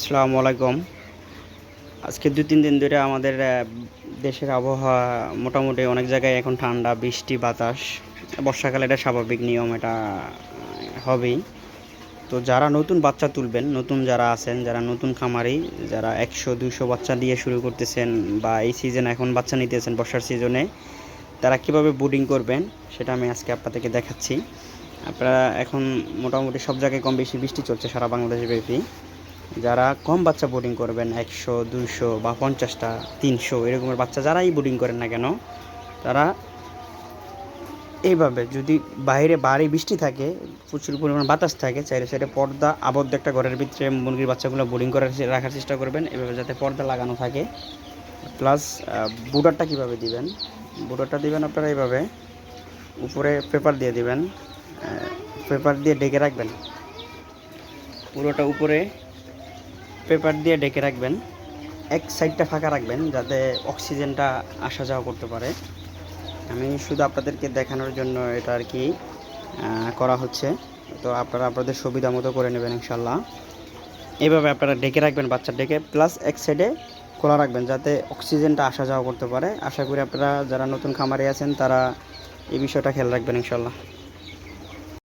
আসসালামু আলাইকুম। আজকে দু তিন দিন ধরে আমাদের দেশের আবহাওয়া মোটামুটি অনেক জায়গায় এখন ঠান্ডা, বৃষ্টি, বাতাস, বর্ষাকালে এটা স্বাভাবিক নিয়ম, এটা হবেই। তো যারা নতুন বাচ্চা তুলবেন, নতুন যারা আছেন, যারা নতুন খামারি, যারা একশো দুশো বাচ্চা দিয়ে শুরু করতেছেন বা এই সিজন এখন বাচ্চা নিতেছেন বর্ষার সিজনে তারা কীভাবে বুডিং করবেন, সেটা আমি আজকে আপনাদেরকে দেখাচ্ছি। আপনারা এখন মোটামুটি সব জায়গায় কম বেশি বৃষ্টি চলছে, সারা বাংলাদেশ ব্যাপী। যারা কম বাচ্চা বোর্ডিং করবেন, একশো, দুইশো বা পঞ্চাশটা, তিনশো, এরকমের বাচ্চা যারাই বোর্ডিং করেন না কেন, তারা এইভাবে যদি বাইরে বাড়ি বৃষ্টি থাকে, প্রচুর পরিমাণ বাতাস থাকে, চাইলে সাইডে পর্দা, আবদ্ধ একটা ঘরের ভিতরে মুরগির বাচ্চাগুলো বোর্ডিং করার রাখার চেষ্টা করবেন, এভাবে যাতে পর্দা লাগানো থাকে। প্লাস বুডারটা কীভাবে দিবেন? বুডারটা দিবেন আপনারা এইভাবে, উপরে পেপার দিয়ে দিবেন পেপার দিয়ে ডেকে রাখবেন। পুরোটা উপরে পেপার দিয়ে ডেকে রাখবেন। এক সাইডটা ফাঁকা রাখবেন যাতে অক্সিজেনটা আসা যাওয়া করতে পারে। আমি শুধু আপনাদেরকে দেখানোর জন্য এটা আর কি করা হচ্ছে। তো আপনারা আপনাদের সুবিধা মতো করে নেবেন ইনশাল্লাহ এভাবে আপনারা ডেকে রাখবেন, বাচ্চা ডেকে প্লাস এক সাইডে খোলা রাখবেন যাতে অক্সিজেনটা আসা যাওয়া করতে পারে। আশা করি আপনারা যারা নতুন খামারে আছেন তারা এই বিষয়টা খেয়াল রাখবেন ইনশাল্লাহ